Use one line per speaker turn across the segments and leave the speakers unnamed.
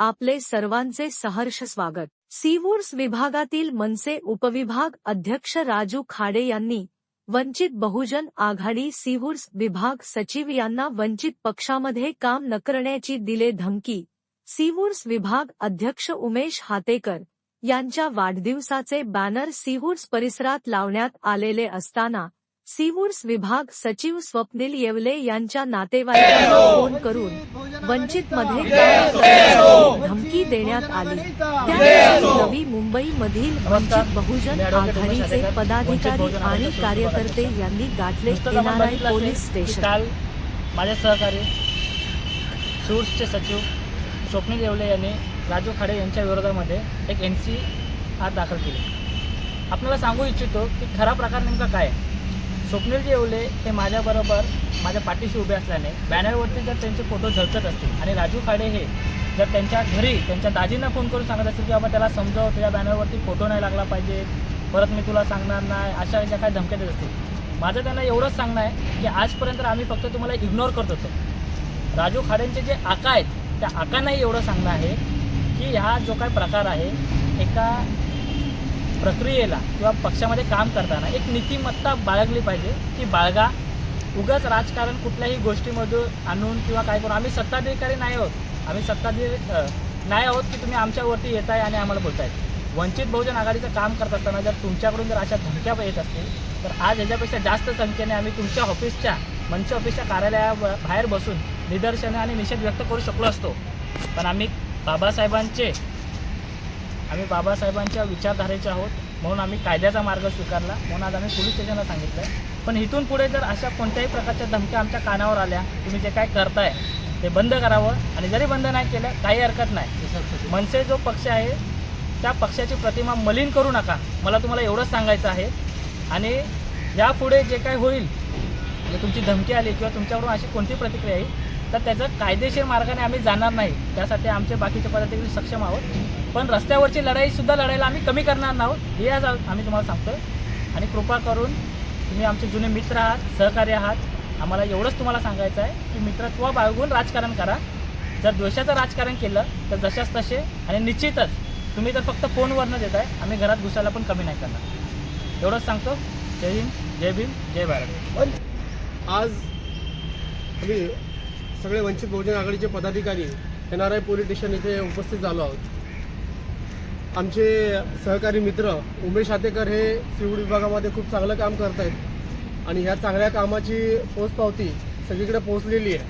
आपले सर्वांचे सहर्ष स्वागत. सीवूर्स विभागातील मनसे उपविभाग अध्यक्ष राजू खाडे यांनी वंचित बहुजन आघाडी सीवूर्स विभाग सचिव यांना वंचित पक्षामध्ये काम न करण्याची दिले धमकी. सीवूर्स विभाग अध्यक्ष उमेश हातेकर यांच्या वाढदिवसाचे बॅनर सीहूर्स परिसरात लावण्यात आलेले असताना सीवूर्स विभाग सचिव स्वप्नील येवले यांच्या नातेवाईकांना फोन करून वंचित मध्ये धमकी देण्यात आली. त्यानंतर नवी मुंबईमधील वंचित बहुजन आघाडीचे पदाधिकारी आणि कार्यकर्ते यांनी गाठले एनआरआय पोलीस स्टेशन.
काल माझे सहकारी सूर्सचे सचिव स्वप्नील येवले यांनी राजू खाडे यांच्या विरोधामध्ये एक एन सी आर दाखल केली. आपल्याला सांगू इच्छितो की खरा प्रकार नेमका काय आहे? स्वप्नील येवले हे माझ्याबरोबर माझ्या पाठीशी उभे असल्याने बॅनरवरती जर त्यांचे फोटो झळकत असतील आणि राजू खाडे हे जर त्यांच्या घरी त्यांच्या दाजींना फोन करून सांगत असतील की बाबा त्याला समजव तुझ्या बॅनरवरती फोटो नाही लागला पाहिजे परत मी तुला सांगणार नाही अशा ज्या काही धमक्या देत असतील. माझं त्यांना एवढंच सांगणं आहे की आजपर्यंत आम्ही फक्त तुम्हाला इग्नोर करत होतो. राजू खाडेंचे जे आका आहेत त्या आकांनाही एवढं सांगणं आहे की हा जो काही प्रकार आहे एका प्रक्रियेला किंवा पक्षामध्ये काम करताना एक नीतिमत्ता बाळगली पाहिजे. की बाळगा. उगाच राजकारण कुठल्याही गोष्टीमधून आणून किंवा काय करून आम्ही सत्ताधिकारी नाही आहोत. आम्ही सत्ताधिकारी नाही आहोत की तुम्ही आमच्यावरती येत आहे आणि आम्हाला बोलताय. वंचित बहुजन आघाडीचं काम करत असताना जर तुमच्याकडून जर अशा धमक्या येत असतील तर आज ह्याच्यापेक्षा जास्त संख्येने आम्ही तुमच्या ऑफिसच्या मनसे ऑफिसच्या कार्यालया बाहेर बसून निदर्शनं आणि निषेध व्यक्त करू शकलो असतो. पण आम्ही बाबासाहेबांचे आम्ही बाबासाहेबांच्या विचारधारेचे आहोत म्हणून आम्ही कायद्याचा मार्ग स्वीकारला. म्हणून आज आम्ही पोलीस स्टेशनला सांगितलं आहे पण इथून पुढे जर अशा कोणत्याही प्रकारच्या धमक्या आमच्या कानावर आल्या तुम्ही जे काय करताय ते बंद करावं. आणि जरी बंद नाही केलं काही हरकत नाही. मनसे जो पक्ष आहे त्या पक्षाची प्रतिमा मलिन करू नका. मला तुम्हाला एवढंच सांगायचं आहे. आणि यापुढे जे काय होईल म्हणजे तुमची धमकी आली किंवा तुमच्याकडून अशी कोणती प्रतिक्रिया येईल तर त्याचं कायदेशीर मार्गाने आम्ही जाणार नाही. त्यासाठी आमचे बाकीचे पदाधिकारी सक्षम आहोत. पण रस्त्यावरची लढाईसुद्धा लढायला आम्ही कमी करणार नाहोत हे आज आम्ही तुम्हाला सांगतो आणि कृपा करून तुम्ही आमचे जुने मित्र आहात सहकार्य आहात. आम्हाला एवढंच तुम्हाला सांगायचं आहे की मित्रत्व बाळगून राजकारण करा. जर द्वेषाचं राजकारण केलं तर जशाच तसे आणि निश्चितच तुम्ही तर फक्त फोनवरनं देत आहे आम्ही घरात घुसायला पण कमी नाही करणार. एवढंच सांगतो. जय हिंद जय भीम जय भारत.
पण आज आम्ही सगळे वंचित बहुजन आघाडीचे पदाधिकारी N R I police station इथे उपस्थित झालो आहोत. आमचे सहकारी मित्र उमेश आतेकर हे सिवूड विभागामध्ये खूप चांगलं काम करत आहेत आणि ह्या चांगल्या कामाची पोचपावती सगळीकडे पोहोचलेली आहे.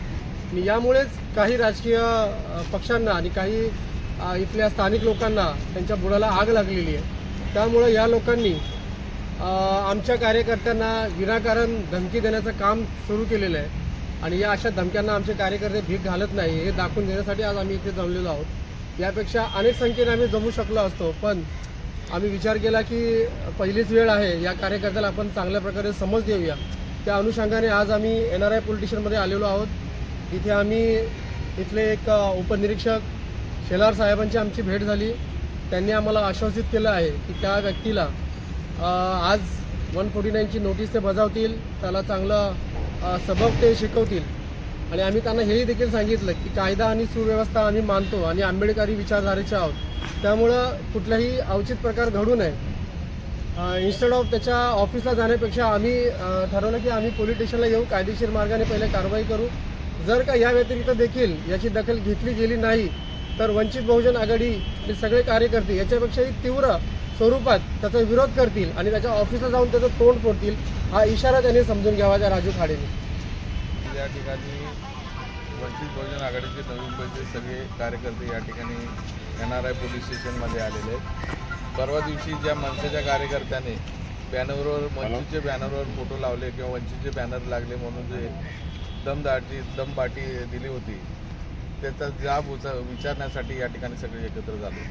आणि यामुळेच काही राजकीय पक्षांना आणि काही इथल्या स्थानिक लोकांना त्यांच्या बुडाला आग लागलेली आहे. त्यामुळं या लोकांनी आमच्या कार्यकर्त्यांना विनाकारण धमकी देण्याचं काम सुरू केलेलं आहे. आणि या अशा धमक्यांना आमचे कार्यकर्ते भीक घालत नाही हे दाखवून देण्यासाठी आज आम्ही इथे जमलेलो आहोत. यापेक्षा अनेक संख्येने आम्ही जमू शकलो असतो. पण आम्ही विचार केला की पहिलीच वेळ आहे या कार्यकर्त्याला आपण चांगल्या प्रकारे समज देऊया. त्या अनुषंगाने आज आम्ही एन आर आय पोलिटिशनमध्ये आलेलो आहोत. इथे आम्ही इथले एक उपनिरीक्षक शेलार साहेबांची आमची भेट झाली. त्यांनी आम्हाला आश्वासित केलं आहे की त्या व्यक्तीला आज वन फोर्टी नाईनची नोटीस ते बजावतील. त्याला चांगलं सबक ते शिकवतील. आणि आम्ही त्यांना हेही देखील सांगितलं की कायदा आणि सुव्यवस्था आम्ही मानतो आणि आंबेडकरी विचारधारेचे आहोत. त्यामुळं कुठलाही अवचित प्रकार घडू नये. इन्स्टेड ऑफ त्याच्या ऑफिसला जाण्यापेक्षा आम्ही ठरवलं की आम्ही पोलीस स्टेशनला येऊ कायदेशीर मार्गाने पहिले कारवाई करू. जर का या व्यतिरिक्त देखील याची दखल घेतली गेली नाही तर वंचित बहुजन आघाडी हे सगळे कार्यकर्ते याच्यापेक्षाही तीव्र स्वरूपात त्याचा विरोध करतील आणि त्याच्या ऑफिसला जाऊन त्याचं तोंड फोडतील हा इशारा त्यांनी समजून घ्यावा त्या राजू खाडेने.
या ठिकाणी वंचित बहुजन आघाडीचे नवी मुंबईचे सगळे कार्यकर्ते या ठिकाणी एन आर आय पोलीस स्टेशनमध्ये आलेले आहेत. परवा दिवशी ज्या मनसेच्या कार्यकर्त्याने बॅनरवर वंचितचे बॅनरवर फोटो लावले किंवा वंचितचे बॅनर लागले म्हणून जे दमदाटी दमबाटी दिली होती त्याचा जाब उचा विचारण्यासाठी या ठिकाणी सगळे एकत्र झाले.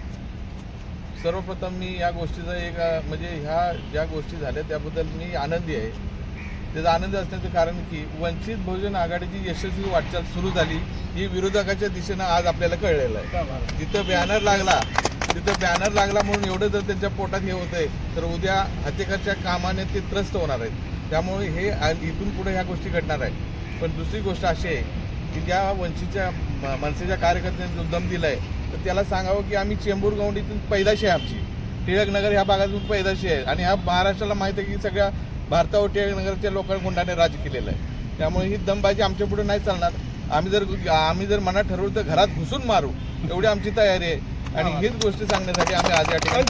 सर्वप्रथम मी या गोष्टीचा एक म्हणजे ह्या ज्या गोष्टी झाल्या त्याबद्दल मी आनंदी आहे. त्याचा आनंद असण्याचं कारण की वंचित बहुजन आघाडीची यशस्वी वाटचाल सुरू झाली. ही विरोधकाच्या दिशेनं आज आपल्याला कळलेलं आहे. जिथं बॅनर लागला तिथं बॅनर लागला म्हणून एवढं जर त्यांच्या पोटात हे होतंय तर उद्या हत्येकरच्या कामाने ते त्रस्त होणार आहेत. त्यामुळे हे इथून पुढे ह्या गोष्टी घडणार आहेत. पण दुसरी गोष्ट अशी आहे की ज्या वंचितच्या म- मनसेच्या कार्यकर्त्यांनी जो दम दिलाय तर त्याला सांगावं की आम्ही चेंबूर गौंडीतून पैदाशी आहे आमची. टिळकनगर ह्या भागातून पैदाशी आहे. आणि ह्या महाराष्ट्राला माहीत आहे की सगळ्या भारतावर टिळकनगरच्या लोकांनी गुंडाने राज केलेलं आहे. त्यामुळे ही दमबाजी आमच्या पुढे नाही चालणार. आम्ही जर आम्ही जर मनात ठरवलं तर घरात घुसून मारू. एवढी आमची तयारी आहे. आणि हीच गोष्ट सांगण्यासाठी आम्ही आज या ठिकाणी